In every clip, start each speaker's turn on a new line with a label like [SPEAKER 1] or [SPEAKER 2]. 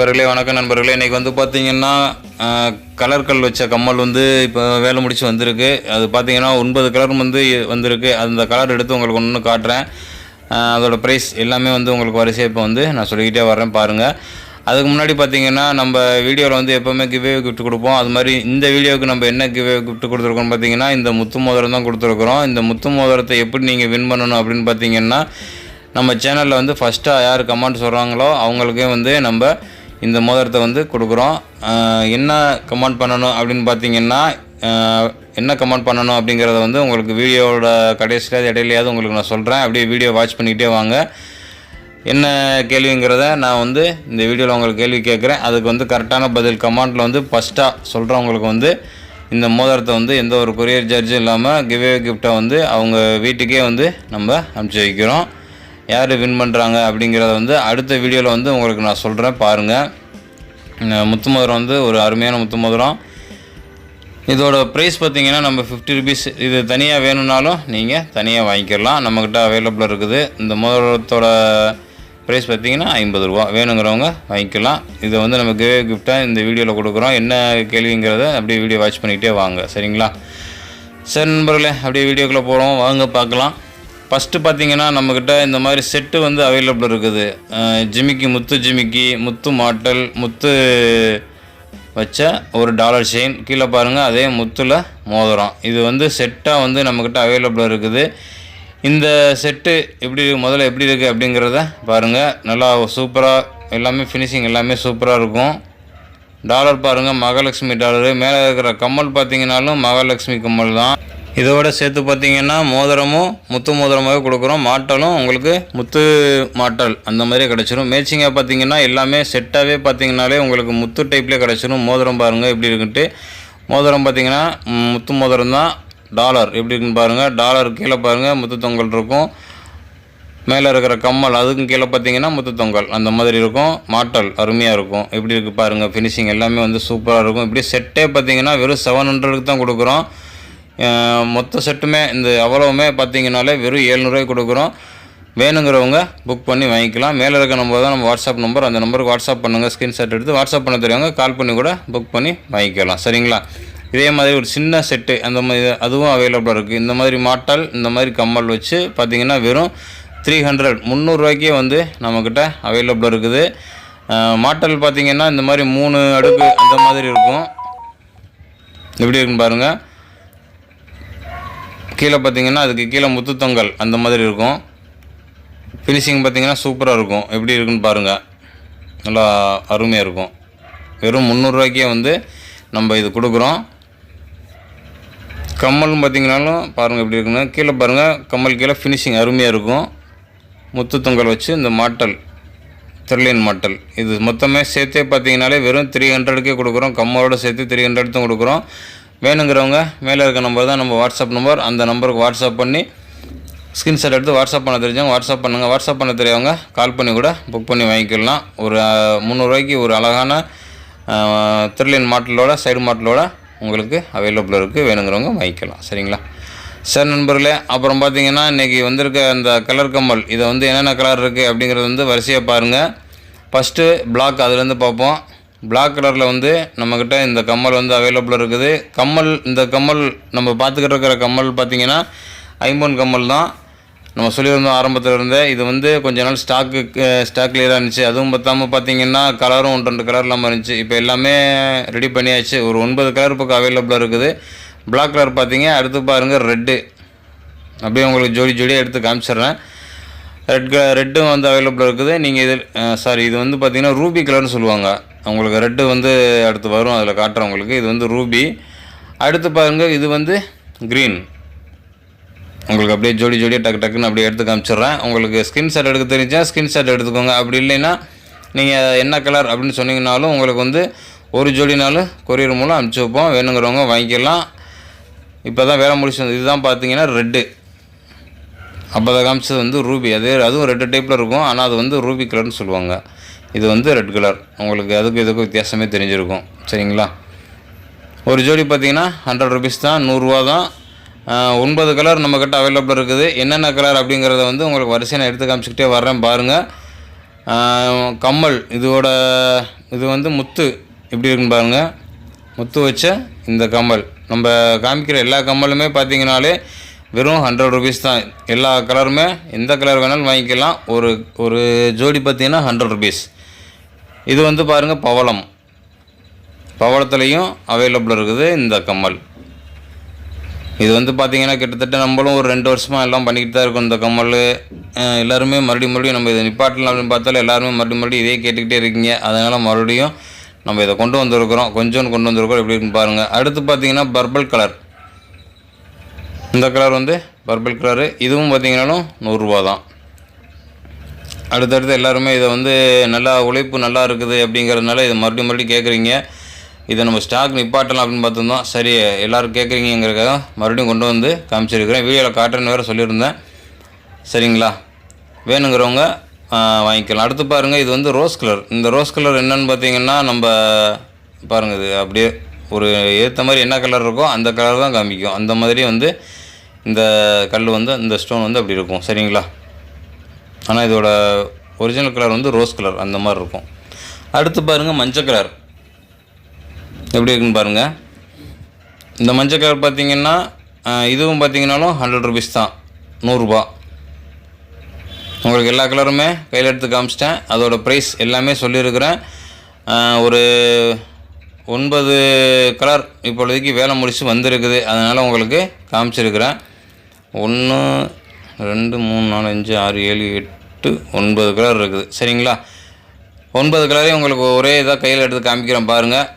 [SPEAKER 1] நண்பர்களே வணக்கம் நண்பர்களே. இன்றைக்கி வந்து பார்த்தீங்கன்னா கலர் கல் வச்ச கம்மல் வந்து இப்போ வேலை முடிச்சு வந்திருக்கு. அது பார்த்தீங்கன்னா ஒன்பது கலர் வந்து வந்திருக்கு. அந்த கலர் எடுத்து உங்களுக்கு ஒன்று காட்டுறேன். அதோடய அதோட ப்ரைஸ் எல்லாமே வந்து உங்களுக்கு வரிசையாக இப்போ வந்து நான் சொல்லிக்கிட்டே வரேன் பாருங்கள் அதுக்கு முன்னாடி பார்த்தீங்கன்னா நம்ம வீடியோவில் வந்து எப்போவுமே கிவே கிஃப்ட் கொடுப்போம். அது மாதிரி இந்த வீடியோவுக்கு நம்ம என்ன கிவே கிஃப்ட் கொடுத்துருக்கோம்னு பார்த்தீங்கன்னா இந்த முத்து மோதிரம் தான் கொடுத்துருக்குறோம். இந்த முத்து மோதிரத்தை எப்படி நீங்கள் வின் பண்ணணும் அப்படின்னு பார்த்தீங்கன்னா நம்ம சேனலில் வந்து ஃபஸ்ட்டாக யார் கமெண்ட் சொல்கிறாங்களோ அவங்களுக்கே வந்து நம்ம இந்த மோதிரத்தை வந்து கொடுக்குறோம். என்ன கமெண்ட் பண்ணணும் அப்படின்னு பார்த்தீங்கன்னா என்ன கமெண்ட் பண்ணணும் அப்படிங்கிறத வந்து உங்களுக்கு வீடியோவோட கடைசியில் இடையிலையாவது உங்களுக்கு நான் சொல்கிறேன் அப்படியே வீடியோ வாட்ச் பண்ணிக்கிட்டே வாங்க. என்ன கேள்விங்கிறத நான் வந்து இந்த வீடியோவில் உங்களுக்கு கேள்வி கேட்குறேன். அதுக்கு வந்து கரெக்டான பதில் கமெண்ட்டில் வந்து ஃபஸ்ட்டாக சொல்கிறவங்களுக்கு வந்து இந்த மோதிரத்தை வந்து எந்த ஒரு கொரியர் சார்ஜும் இல்லாமல் கிவ்வே கிஃப்ட்டை வந்து அவங்க வீட்டுக்கே வந்து நம்ம அனுப்பிச்சி வைக்கிறோம். யார் வின் பண்ணுறாங்க அப்படிங்கிறத வந்து அடுத்த வீடியோவில் வந்து உங்களுக்கு நான் சொல்கிறேன் பாருங்கள் முத்துமதுரம் முத்து வந்து ஒரு அருமையான முத்து மோதிரம் இதோட ப்ரைஸ் பார்த்திங்கன்னா நம்ம ஃபிஃப்டி ருபீஸ் இது தனியாக வேணும்னாலும் நீங்கள் தனியாக வாங்கிக்கலாம். நம்மக்கிட்ட அவைலபிளாக இருக்குது. இந்த மோதிரத்தோட ப்ரைஸ் பார்த்தீங்கன்னா ஐம்பது ரூபா. வேணுங்கிறவங்க வாங்கிக்கலாம். இதை வந்து நம்ம கிவே கிஃப்டாக இந்த வீடியோவில் கொடுக்குறோம். என்ன கேள்விங்கிறத அப்படியே வீடியோ வாட்ச் பண்ணிக்கிட்டே வாங்க. சரிங்களா? சரி நண்பர்களே அப்படியே வீடியோக்குள்ளே போகிறோம் வாங்க பார்க்கலாம். ஃபஸ்ட்டு பார்த்தீங்கன்னா நம்மக்கிட்ட இந்த மாதிரி செட்டு வந்து அவைலபிள் இருக்குது. ஜிமிக்கி முத்து ஜிமிக்கி முத்து மாட்டல் முத்து வச்ச ஒரு டாலர் செயின் கீழே பாருங்கள் அதே முத்தில் மோதிரம். இது வந்து செட்டாக வந்து நம்மக்கிட்ட அவைலபிள் இருக்குது. இந்த செட்டு எப்படி முதல்ல எப்படி இருக்குது அப்படிங்கிறத பாருங்கள் நல்லா சூப்பராக எல்லாமே ஃபினிஷிங் எல்லாமே சூப்பராக இருக்கும். டாலர் பாருங்கள் மகாலட்சுமி டாலரு மேலே இருக்கிற கம்மல் பார்த்தீங்கன்னாலும் மகாலட்சுமி கம்மல் தான். இதோட சேர்த்து பார்த்தீங்கன்னா மோதிரமும் முத்து மோதிரமாகவே கொடுக்குறோம். மாட்டலும் உங்களுக்கு முத்து மாட்டல் அந்த மாதிரி கிடச்சிரும். மேட்சிங்காக பார்த்தீங்கன்னா எல்லாமே செட்டாகவே பார்த்தீங்கன்னாலே உங்களுக்கு முத்து டைப்லேயே கிடச்சிரும். மோதிரம் பாருங்கள் எப்படி இருக்குன்ட்டு. மோதிரம் பார்த்தீங்கன்னா முத்து மோதிரம் தான். டாலர் எப்படி இருக்குன்னு பாருங்கள் டாலர் கீழே பாருங்கள் முத்து தொங்கல் இருக்கும். மேலே இருக்கிற கம்மல் அதுக்கும் கீழே பார்த்தீங்கன்னா முத்து தொங்கல் அந்த மாதிரி இருக்கும். மாட்டல் அருமையாக இருக்கும். எப்படி இருக்குது பாருங்கள் ஃபினிஷிங் எல்லாமே வந்து சூப்பராக இருக்கும். இப்படி செட்டே பார்த்தீங்கன்னா வெறும் செவன் ஹண்ட்ரடுக்கு தான் கொடுக்குறோம். மொத்த செட்டுமே இந்த அவ்வளவுமே பார்த்தீங்கனாலே வெறும் ஏழ்நூறுவாய்க்கு கொடுக்குறோம். வேணுங்கிறவங்க புக் பண்ணி வாங்கிக்கலாம். மேலே இருக்க நம்பர் தான் நம்ம வாட்ஸ்அப் நம்பர் அந்த நம்பருக்கு வாட்ஸ்அப் பண்ணுங்கள் ஸ்க்ரீன்ஷாட் எடுத்து வாட்ஸ்அப் பண்ண தெரியாங்க கால் பண்ணி கூட புக் பண்ணி வாங்கிக்கலாம். சரிங்களா? இதே மாதிரி ஒரு சின்ன செட்டு அந்த மாதிரி அதுவும் அவைலபிளாக இருக்குது இந்த மாதிரி மாட்டல் இந்த மாதிரி கம்மல் வச்சு பார்த்தீங்கன்னா வெறும் த்ரீ ஹண்ட்ரட் முந்நூறுரூவாய்க்கே வந்து நம்மக்கிட்ட அவைலபிளாக இருக்குது. மாட்டல் பார்த்திங்கன்னா இந்த மாதிரி மூணு அடுக்கு அந்த மாதிரி இருக்கும். எப்படி இருக்குன்னு பாருங்கள் கீழே பார்த்தீங்கன்னா அதுக்கு கீழே முத்துத்தொங்கல் அந்த மாதிரி இருக்கும். ஃபினிஷிங் பார்த்தீங்கன்னா சூப்பராக இருக்கும். எப்படி இருக்குன்னு பாருங்கள் நல்லா அருமையாக இருக்கும். வெறும் முந்நூறுரூவாய்க்கே வந்து நம்ம இது கொடுக்குறோம். கம்மலும் பார்த்தீங்கனாலும் பாருங்கள் எப்படி இருக்குன்னு. கீழே பாருங்கள் கம்மல் கீழே ஃபினிஷிங் அருமையாக இருக்கும். முத்துத்தொங்கல் வச்சு இந்த மாட்டல் தெர்லின் மாட்டல். இது மொத்தமே சேர்த்தே பார்த்தீங்கனாலே வெறும் த்ரீ ஹண்ட்ரடுக்கே கொடுக்குறோம். கம்மலோட சேர்த்து த்ரீ ஹண்ட்ரட் தான் கொடுக்குறோம். வேணுங்கிறவங்க மேலே இருக்க நம்பர் தான் நம்ம வாட்ஸ்அப் நம்பர் அந்த நம்பருக்கு வாட்ஸ்அப் பண்ணி ஸ்க்ரீன்ஷாட் எடுத்து வாட்ஸ்அப் பண்ண தெரிஞ்சவங்க வாட்ஸ்அப் பண்ணுங்கள் வாட்ஸ்அப் பண்ண தெரியவங்க கால் பண்ணி கூட புக் பண்ணி வாங்கிக்கலாம். ஒரு முந்நூறுரூவாய்க்கு ஒரு அழகான திருளின் மாடலோட சைடு மாடலோட உங்களுக்கு அவைலபிள் இருக்குது வேணுங்கிறவங்க வாங்கிக்கலாம். சரிங்களா? சரி நண்பர்களே அப்புறம் பார்த்தீங்கன்னா இன்றைக்கி வந்திருக்க அந்த கலர் கம்மல் இதை வந்து என்னென்ன கலர் இருக்குது அப்படிங்கிறது வந்து வரிசையாக பாருங்கள் ஃபஸ்ட்டு பிளாக் அதுலேருந்து பார்ப்போம். பிளாக் கலரில் வந்து நம்மக்கிட்ட இந்த கம்மல் வந்து அவைலபிள் இருக்குது. கம்மல் இந்த கம்மல் நம்ம பார்த்துக்கிட்டு இருக்கிற கம்மல் பார்த்திங்கன்னா ஐம்பொன் கம்மல் தான். நம்ம சொல்லியிருந்தோம் ஆரம்பத்தில் இருந்தே இது வந்து கொஞ்ச நாள் ஸ்டாக்கு ஸ்டாக் தான் இருந்துச்சு. அதுவும் பத்தாமல் பார்த்தீங்கன்னா கலரும் ஒன்று ரெண்டு கலர் இல்லாமல் இருந்துச்சு. இப்போ எல்லாமே ரெடி பண்ணியாச்சு. ஒரு ஒன்பது கலர் பக்கம் அவைலபிளாக இருக்குது. பிளாக் கலர் பார்த்தீங்க அடுத்து பாருங்கள் ரெட்டு அப்படியே உங்களுக்கு ஜோடி ஜோடியாக எடுத்து காமிச்சிடுறேன். ரெட் கலர் ரெட்டும் வந்து அவைலபிள் இருக்குது. நீங்கள் இது சாரி இது வந்து பார்த்தீங்கன்னா ரூபி கலர்னு சொல்லுவாங்க. உங்களுக்கு ரெட்டு வந்து அடுத்து வரும் அதில் காட்டுறேன் உங்களுக்கு. இது வந்து ரூபி. அடுத்து பாருங்கள் இது வந்து க்ரீன் உங்களுக்கு அப்படியே ஜோடி ஜோடியாக டக்கு டக்குன்னு அப்படியே எடுத்து காமிச்சிடுறேன். உங்களுக்கு ஸ்கிரீன்ஷாட் எடுக்க தெரிஞ்சால் ஸ்கிரீன்ஷாட் எடுத்துக்கோங்க. அப்படி இல்லைன்னா நீங்கள் என்ன கலர் அப்படின்னு சொன்னீங்கனாலும் உங்களுக்கு வந்து ஒரு ஜோடினாலும் கொரியர் மூலம் அனுப்பிச்சி வைப்போம். வேணுங்கிறவங்க வாங்கிக்கலாம். இப்போ தான் வேலை முடிச்சு வந்து இதுதான் பார்த்தீங்கன்னா ரெட்டு அப்போ தான் காமிச்சது வந்து ரூபி. அதே அதுவும் ரெட்டு டைப்பில் இருக்கும். ஆனால் அது வந்து ரூபி கலர்னு சொல்லுவாங்க. இது வந்து ரெட் கலர். உங்களுக்கு அதுக்கும் இதுக்கும் வித்தியாசமே தெரிஞ்சிருக்கும். சரிங்களா? ஒரு ஜோடி பார்த்தீங்கன்னா ஹண்ட்ரட் ருபீஸ் தான் நூறுரூவா தான். ஒன்பது கலர் நம்மக்கிட்ட அவைலபிள் இருக்குது. என்னென்ன கலர் அப்படிங்கிறத வந்து உங்களுக்கு வரிசையை நான் எடுத்து காமிச்சிக்கிட்டே வர்றேன் பாருங்கள் கம்மல் இதோட இது வந்து முத்து. எப்படி இருக்குன்னு பாருங்கள் முத்து வச்ச இந்த கம்மல். நம்ம காமிக்கிற எல்லா கம்மலுமே பார்த்தீங்கனாலே வெறும் ஹண்ட்ரட் ருபீஸ் தான். எல்லா கலருமே எந்த கலர் வேணாலும் வாங்கிக்கலாம். ஒரு ஒரு ஜோடி பார்த்தீங்கன்னா ஹண்ட்ரட் ருபீஸ் இது வந்து பாருங்கள் பவளம். பவளத்துலேயும் அவைலபிள் இருக்குது இந்த கம்மல். இது வந்து பார்த்தீங்கன்னா கிட்டத்தட்ட நம்மளும் ஒரு ரெண்டு வருஷமாக எல்லாம் பண்ணிக்கிட்டு தான் இருக்கோம் இந்த கம்மல். எல்லாருமே மறுபடியும் மறுபடியும் நம்ம இதை நிப்பாட்டலாம் அப்படின்னு பார்த்தாலும் எல்லாருமே மறுபடியும் மறுபடியும் இதே கேட்டுக்கிட்டே இருக்கீங்க. அதனால் மறுபடியும் நம்ம இதை கொண்டு வந்திருக்கிறோம். கொஞ்சோண்டு கொண்டு வந்திருக்கிறோம். எப்படி இருக்குன்னு பாருங்கள் அடுத்து பார்த்தீங்கன்னா பர்பிள் கலர். இந்த கலர் வந்து பர்பிள் கலரு. இதுவும் பார்த்தீங்கன்னாலும் நூறுரூவா தான் அடுத்தடுத்து எல்லாருமே இதை வந்து நல்லா உழைப்பு நல்லா இருக்குது அப்படிங்கிறதுனால இதை மறுபடியும் மறுபடியும் கேட்குறீங்க இதை நம்ம ஸ்டாக் நிப்பாட்டலாம் அப்படின்னு பார்த்துருந்தோம். சரி எல்லோரும் கேட்குறீங்கிறக்காக மறுபடியும் கொண்டு வந்து காமிச்சிருக்கிறேன். வீடியோவில் காட்டுறேன்னு வேறு சொல்லியிருந்தேன். சரிங்களா? வேணுங்கிறவங்க வாங்கிக்கலாம். அடுத்து பாருங்கள் இது வந்து ரோஸ் கலர் இந்த ரோஸ் கலர் என்னன்னு பார்த்தீங்கன்னா நம்ம பாருங்கள் இது அப்படியே ஒரு ஏற்ற மாதிரி என்ன கலர் இருக்கோ அந்த கலர் தான் காமிக்கும். அந்த மாதிரி வந்து இந்த கல் வந்து இந்த ஸ்டோன் வந்து அப்படி இருக்கும். சரிங்களா? ஆனால் இதோட ஒரிஜினல் கலர் வந்து ரோஸ் கலர் அந்த மாதிரி இருக்கும். அடுத்து பாருங்கள் மஞ்சள் கலர் எப்படி இருக்குன்னு பாருங்கள் இந்த மஞ்சள் கலர் பார்த்தீங்கன்னா இதுவும் பார்த்தீங்கனாலும் ஹண்ட்ரட் ருபீஸ் தான். நூறுரூபா உங்களுக்கு எல்லா கலருமே கையில் எடுத்து காமிச்சிட்டேன். அதோட ப்ரைஸ் எல்லாமே சொல்லியிருக்கிறேன். ஒரு ஒன்பது கலர் இப்பொழுதைக்கு வேலை முடித்து வந்திருக்குது. அதனால் உங்களுக்கு காமிச்சிருக்கிறேன். ஒன்று ரெண்டு மூணு நாலு அஞ்சு ஆறு ஏழு எட்டு ஒன்பது கலர் இருக்குது. சரிங்களா? ஒன்பது கலரையும் உங்களுக்கு ஒரே இதாக கையில் எடுத்து காமிக்கிறேன் பாருங்கள்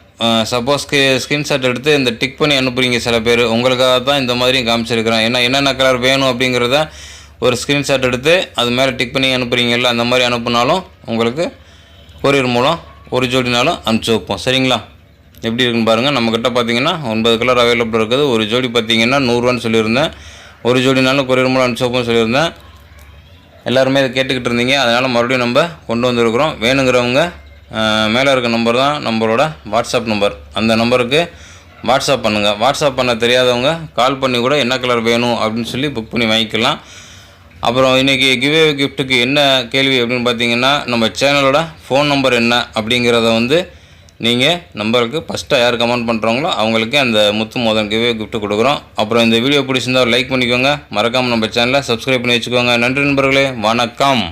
[SPEAKER 1] சப்போஸ் ஸ்கிரீன்ஷாட் எடுத்து இந்த டிக் பண்ணி அனுப்புகிறீங்க சில பேர். உங்களுக்காக தான் இந்த மாதிரியும் காமிச்சிருக்கிறேன். ஏன்னா என்னென்ன கலர் வேணும் அப்படிங்கிறத ஒரு ஸ்க்ரீன்ஷாட் எடுத்து அது மேலே டிக் பண்ணி அனுப்புகிறீங்கல்ல அந்த மாதிரி அனுப்புனாலும் உங்களுக்கு கொரியர் மூலம் ஒரு ஜோடினாலும் அனுப்பிச்சி வைப்போம். சரிங்களா? எப்படி இருக்குன்னு பாருங்கள் நம்மக்கிட்ட பார்த்தீங்கன்னா ஒன்பது கலர் அவைலபிள் இருக்குது. ஒரு ஜோடி பார்த்தீங்கன்னா நூறுரூவான்னு சொல்லியிருந்தேன். ஒரு ஜோடினாலும் கொரியர் மூலம் அனுப்பிச்சப்போம் சொல்லியிருந்தேன். எல்லாருமே இதை கேட்டுக்கிட்டு இருந்தீங்க. அதனால் மறுபடியும் நம்ம கொண்டு வந்திருக்கிறோம். வேணுங்கிறவங்க மேலே இருக்க நம்பர் தான் நம்மளோட வாட்ஸ்அப் நம்பர் அந்த நம்பருக்கு வாட்ஸ்அப் பண்ணுங்கள் வாட்ஸ்அப் பண்ண தெரியாதவங்க கால் பண்ணி கூட என்ன கலர் வேணும் அப்படின்னு சொல்லி புக் பண்ணி வாங்கிக்கலாம். அப்புறம் இன்றைக்கி கிவ்வே கிஃப்ட்டுக்கு என்ன கேள்வி அப்படின்னு பார்த்தீங்கன்னா நம்ம சேனலோட ஃபோன் நம்பர் என்ன அப்படிங்கிறத வந்து நீங்கள் நம்பருக்கு ஃபஸ்ட்டாக யார் கமெண்ட் பண்ணுறாங்களோ அவங்களுக்கு அந்த முத்து மோதன் கிவே gift கொடுக்குறோம். அப்புறம் இந்த வீடியோ பிடிச்சிருந்தா லைக் பண்ணிக்கோங்க. மறக்காமல் நம்ம சேனலை சப்ஸ்கிரைப் பண்ணி வச்சுக்கோங்க. நன்றி நண்பர்களே. வணக்கம்.